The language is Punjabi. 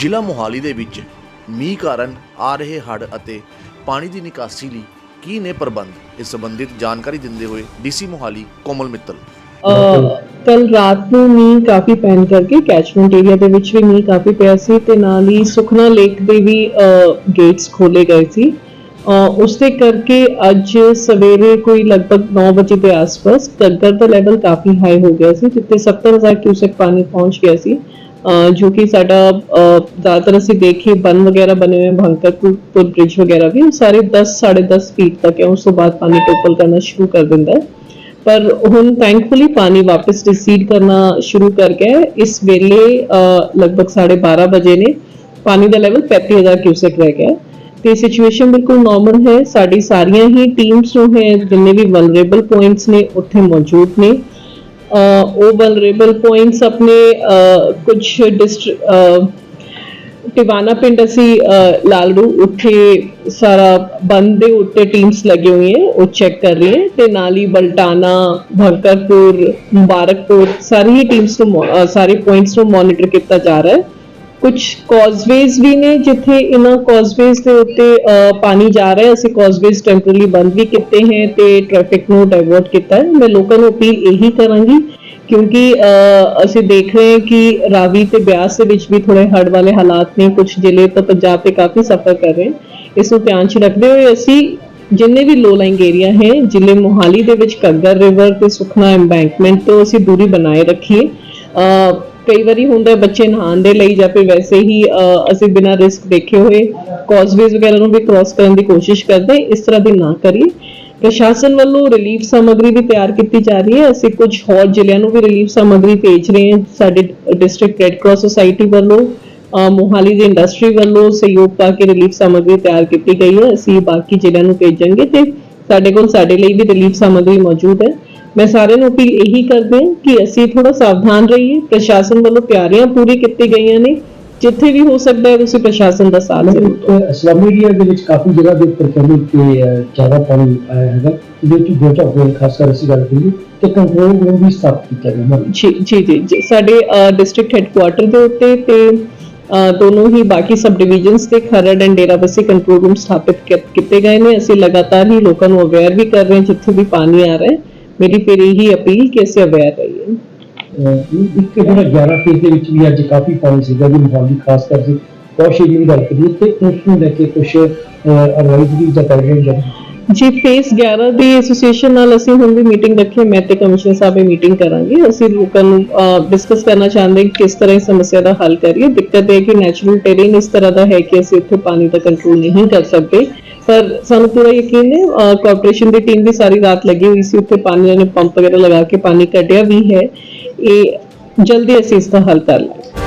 ਜ਼ਿਲ੍ਹਾ ਮੋਹਾਲੀ ਦੇ ਵਿੱਚ ਮੀਂਹ ਕਾਰਨ ਆ ਰਹੇ ਹੜ੍ਹ ਅਤੇ ਪਾਣੀ ਦੀ ਨਿਕਾਸੀ ਲਈ ਕੀ ਨੇ ਪ੍ਰਬੰਧ? ਇਸ ਸੰਬੰਧਿਤ ਜਾਣਕਾਰੀ ਦਿੰਦੇ ਹੋਏ ਡੀਸੀ ਮੋਹਾਲੀ ਕੋਮਲ ਮਿੱਤਲ। ਕੱਲ ਰਾਤ ਨੂੰ ਮੀਂਹ ਕਾਫੀ ਪੈਣ ਕਰਕੇ ਕੈਚਮੈਂਟ ਏਰੀਆ ਦੇ ਵਿੱਚ ਵੀ ਮੀਂਹ ਕਾਫੀ ਪਿਆ ਸੀ ਤੇ ਨਾਲ ਹੀ ਸੁਖਨਾ ਲੇਕ ਦੇ ਵੀ ਗੇਟਸ ਖੋਲੇ ਗਏ ਸੀ। ਉਸ ਦੇ ਕਰਕੇ ਅੱਜ ਸਵੇਰੇ ਕੋਈ ਲਗਭਗ 9 ਵਜੇ ਦੇ ਆਸ-ਪਾਸ ਘੱਗਰ ਦਾ ਲੈਵਲ ਕਾਫੀ ਹਾਈ ਹੋ ਗਿਆ ਸੀ, ਜਿੱਥੇ 70000 ਕਿਊਸੈਕ ਪਾਣੀ ਪਹੁੰਚ ਗਿਆ ਸੀ। ਜੋ ਕਿ ਸਾਡਾ ਅਹ, ਜ਼ਿਆਦਾਤਰ ਅਸੀਂ ਦੇਖੇ ਬਨ ਵਗੈਰਾ ਬਣੇ ਹੋਏ ਭੰਕਰਪੁਰ ਪੁਲ ਬ੍ਰਿਜ ਵਗੈਰਾ ਵੀ ਉਹ ਸਾਰੇ 10 10.5 ਫੀਟ ਤੱਕ ਹੈ ਉਸ ਤੋਂ ਬਾਅਦ ਪਾਣੀ ਟੋਪਲ ਕਰਨਾ ਸ਼ੁਰੂ ਕਰ ਦਿੰਦਾ ਹੈ ਪਰ ਹੁਣ ਥੈਂਕਫੁਲੀ ਪਾਣੀ ਵਾਪਸ ਰਿਸੀਡ ਕਰਨਾ ਸ਼ੁਰੂ ਕਰ ਗਿਆ ਹੈ ਇਸ ਵੇਲੇ ਅਹ, ਲਗਭਗ 12:30 ਵਜੇ ਨੇ ਪਾਣੀ ਦਾ ਲੈਵਲ 35000 ਕਿਊਸੈਕ ਰਹਿ ਗਿਆ ਹੈ ਤੇ ਸਿਚੁਏਸ਼ਨ ਬਿਲਕੁਲ ਨਾਰਮਲ ਹੈ ਸਾਡੀ ਸਾਰੀਆਂ ਹੀ ਟੀਮਸ ਨੂੰ ਹੈ ਜਿੰਨੇ ਵੀ ਵਲਨਰੇਬਲ ਪੁਆਇੰਟਸ ਨੇ ਉੱਥੇ ਮੌਜੂਦ ਨੇ ਅਹ, ਉਹ ਵਲਨਰੇਬਲ ਪੁਆਇੰਟਸ ਆਪਣੇ ਅਹ, ਕੁਝ ਡਿਸਟ੍ਰਿਕਟ ਟਿਵਾਨਾ ਪਿੰਡ ਅਸੀਂ ਅਹ, ਲਾਲੜੂ ਉੱਥੇ ਸਾਰਾ ਬੰਦ ਦੇ ਉੱਤੇ ਟੀਮਸ ਲੱਗੇ ਹੋਈ ਹੈ ਉਹ ਚੈੱਕ ਕਰ ਰਹੀ ਹੈ ਤੇ ਨਾਲ ਹੀ ਬਲਟਾਨਾ ਭੰਕਰਪੁਰ ਮੁਬਾਰਕਪੁਰ ਸਾਰੀ ਹੀ ਟੀਮਸ ਨੂੰ ਸਾਰੇ ਪੁਆਇੰਟਸ ਨੂੰ ਮੋਨੀਟਰ ਕੀਤਾ ਜਾ ਰਿਹਾ ਹੈ। ਕੁਝ ਕਾਜ਼ਵੇਜ਼ ਵੀ ਨੇ ਜਿੱਥੇ ਇਹਨਾਂ ਕਾਜ਼ਵੇਜ਼ ਦੇ ਉੱਤੇ ਪਾਣੀ ਜਾ ਰਿਹਾ ਹੈ। ਅਸੀਂ ਕਾਜ਼ਵੇਜ਼ ਟੈਂਪਰੇਰੀ ਬੰਦ ਵੀ ਕੀਤੇ ਹੈ ਤੇ ਟ੍ਰੈਫਿਕ ਨੂੰ ਡਾਇਵਰਟ ਕੀਤਾ ਹੈ। ਮੈਂ ਲੋਕਾਂ ਨੂੰ ਅਪੀਲ ਇਹੀ ਕਰਾਂਗੀ ਕਿਉਂਕਿ ਅਸੀਂ ਦੇਖ ਰਹੇ ਹਾਂ ਕਿ ਰਾਵੀ ਤੇ ਬਿਆਸ ਦੇ ਵਿੱਚ ਵੀ ਥੋੜੇ ਹੜ੍ਹ ਵਾਲੇ ਹਾਲਾਤ ਨੇ। ਕੁਝ ਜ਼ਿਲ੍ਹੇ ਤਾਂ ਪੰਜਾਬ ਤੇ ਕਾਫੀ ਸਫਰ ਕਰ ਰਹੇ ਹਨ ਇਸ ਨੂੰ ਧਿਆਨ 'ਚ ਰੱਖਦੇ ਹੋਏ ਅਸੀਂ ਜਿੰਨੇ ਵੀ ਲੋ ਲਾਈਂਗ ਏਰੀਆ ਹੈ, ਜ਼ਿਲ੍ਹੇ ਮੋਹਾਲੀ ਦੇ ਵਿੱਚ ਘੱਗਰ ਰਿਵਰ ਤੇ ਸੁਖਨਾ ਐਮਬੈਂਕਮੈਂਟ ਤੋਂ ਅਸੀਂ ਦੂਰੀ ਬਣਾਏ ਰੱਖੀਏ। ਕਈ ਵਾਰੀ ਹੁੰਦਾ ਬੱਚੇ ਨਹਾਉਣ ਦੇ ਲਈ ਜਾਂ ਫਿਰ ਵੈਸੇ ਹੀ ਅਸੀਂ ਬਿਨਾਂ ਰਿਸਕ ਦੇਖੇ ਹੋਏ ਕਾਜ਼ਵੇਜ਼ ਵਗੈਰਾ ਨੂੰ ਵੀ ਕ੍ਰਾਸ ਕਰਨ ਦੀ ਕੋਸ਼ਿਸ਼ ਕਰਦੇ ਇਸ ਤਰ੍ਹਾਂ ਦੀ ਨਾ ਕਰੀਏ। ਪ੍ਰਸ਼ਾਸਨ ਵੱਲੋਂ ਰਿਲੀਫ ਸਮੱਗਰੀ ਵੀ ਤਿਆਰ ਕੀਤੀ ਜਾ ਰਹੀ ਹੈ। ਅਸੀਂ ਕੁਝ ਹੋਰ ਜ਼ਿਲ੍ਹਿਆਂ ਨੂੰ ਵੀ ਰਿਲੀਫ ਸਮੱਗਰੀ ਭੇਜ ਰਹੇ ਹਾਂ। ਸਾਡੇ ਡਿਸਟ੍ਰਿਕਟ ਰੈੱਡ ਕਰਾਸ ਸੁਸਾਇਟੀ ਵੱਲੋਂ ਮੋਹਾਲੀ ਦੀ ਇੰਡਸਟਰੀ ਵੱਲੋਂ ਸਹਿਯੋਗ ਪਾ ਕੇ ਰਿਲੀਫ ਸਮੱਗਰੀ ਤਿਆਰ ਕੀਤੀ ਗਈ ਹੈ। ਅਸੀਂ ਬਾਕੀ ਜ਼ਿਲ੍ਹਿਆਂ ਨੂੰ ਭੇਜਾਂਗੇ ਤੇ ਸਾਡੇ ਕੋਲ ਸਾਡੇ ਲਈ ਵੀ ਰਿਲੀਫ ਸਮੱਗਰੀ ਮੌਜੂਦ ਹੈ। ਮੈਂ ਸਾਰਿਆਂ ਨੂੰ ਅਪੀਲ ਇਹੀ ਕਰਦੇ ਹਾਂ ਕਿ ਅਸੀਂ ਥੋੜਾ ਸਾਵਧਾਨ ਰਹੀਏ ਪ੍ਰਸ਼ਾਸਨ ਵੱਲੋਂ ਤਿਆਰੀਆਂ ਪੂਰੀ ਕੀਤੀ ਗਈਆਂ ਨੇ ਜਿੱਥੇ ਵੀ ਹੋ ਸਕਦਾ ਹੈ ਤੁਸੀਂ ਪ੍ਰਸ਼ਾਸਨ ਦਾ ਸਾਥ ਦਿਓ। ਇਸਲਾਮੀ ਏਰੀਆ ਦੇ ਵਿੱਚ ਕਾਫੀ ਜਗ੍ਹਾ ਦੇ ਉੱਪਰ ਕਹਿੰਦੇ ਕਿ ਜ਼ਿਆਦਾ ਪਾਣੀ ਆਇਆ ਹੈਗਾ ਜਿਹਦੇ ਵਿੱਚ ਚਾਰ ਦਿਨ ਖਾਸ ਕਰ ਅਸੀਂ ਗੱਲ ਕਰੀਏ ਤੇ ਕੰਟਰੋਲ ਰੂਮ ਵੀ ਸਥਾਪਿਤ ਕੀਤਾ ਗਿਆ ਹੈ ਜੀ ਜੀ ਜੀ। ਸਾਡੇ ਡਿਸਟ੍ਰਿਕਟ ਹੈੱਡਕੁਆਟਰ ਦੇ ਉੱਤੇ ਤੇ ਦੋਨੋਂ ਹੀ ਬਾਕੀ ਸਬ ਡਿਵੀਜ਼ਨਸ ਤੇ Kharar and Derabassi control room ਸਥਾਪਿਤ ਕੀਤੇ ਗਏ ਨੇ। ਅਸੀਂ ਲਗਾਤਾਰ ਹੀ ਲੋਕਾਂ ਨੂੰ ਅਵੇਅਰ ਵੀ ਕਰ ਰਹੇ ਹਾਂ ਜਿੱਥੇ ਵੀ ਪਾਣੀ ਆ ਰਿਹਾ ਹੈ। ਮੇਰੀ ਫਿਰ ਇਹੀ ਅਪੀਲ ਕਿ ਅਸੀਂ ਅਵੇਅਰ ਰਹੀਏ। ਇੱਕ ਜਿਹੜਾ 11 ਫੇਜ਼ ਦੇ ਵਿੱਚ ਵੀ ਅੱਜ ਕਾਫੀ ਪਾਣੀ ਸੀਗਾ ਜੀ ਮੋਹਾਲੀ ਖਾਸ ਕਰਕੇ ਕੌਸ਼ ਏਰੀਆ ਦੀ ਗੱਲ ਕਰੀਏ ਤੇ ਉਸ ਨੂੰ ਲੈ ਕੇ ਕੁਝ ਐਡਵਾਈਜ਼ਰੀ ਜਾਂ ਗਾਈਡਲਾਈਨ ਜਾਰੀ ਜੀ ਫੇਸ 11 ਦੀ ਐਸੋਸੀਏਸ਼ਨ ਨਾਲ ਅਸੀਂ ਹੁਣ ਵੀ ਮੀਟਿੰਗ ਰੱਖੀ। ਮੈਂ ਤੇ ਕਮਿਸ਼ਨਰ ਸਾਹਿਬ ਇਹ ਮੀਟਿੰਗ ਕਰਾਂਗੇ। ਅਸੀਂ ਲੋਕਾਂ ਨੂੰ ਡਿਸਕਸ ਕਰਨਾ ਚਾਹੁੰਦੇ ਕਿ ਕਿਸ ਤਰ੍ਹਾਂ ਇਸ ਸਮੱਸਿਆ ਦਾ ਹੱਲ ਕਰੀਏ। ਦਿੱਕਤ ਇਹ ਕਿ ਨੈਚੁਰਲ ਟੈਰੇਨ ਇਸ ਤਰ੍ਹਾਂ ਦਾ ਹੈ ਕਿ ਅਸੀਂ ਉੱਥੇ ਪਾਣੀ ਦਾ ਕੰਟਰੋਲ ਨਹੀਂ ਕਰ ਸਕਦੇ। ਪਰ ਸਾਨੂੰ ਪੂਰਾ ਯਕੀਨ ਹੈ ਕਾਰਪੋਰੇਸ਼ਨ ਦੀ ਟੀਮ ਵੀ ਸਾਰੀ ਰਾਤ ਲੱਗੀ ਹੋਈ ਸੀ, ਉੱਥੇ ਪਾਣੀ ਨੇ ਪੰਪ ਵਗੈਰਾ ਲਗਾ ਕੇ ਪਾਣੀ ਕੱਢਿਆ ਵੀ ਹੈ। ਇਹ ਜਲਦੀ ਅਸੀਂ ਇਸ ਦਾ ਹੱਲ ਕਰ ਲਾਂਗੇ।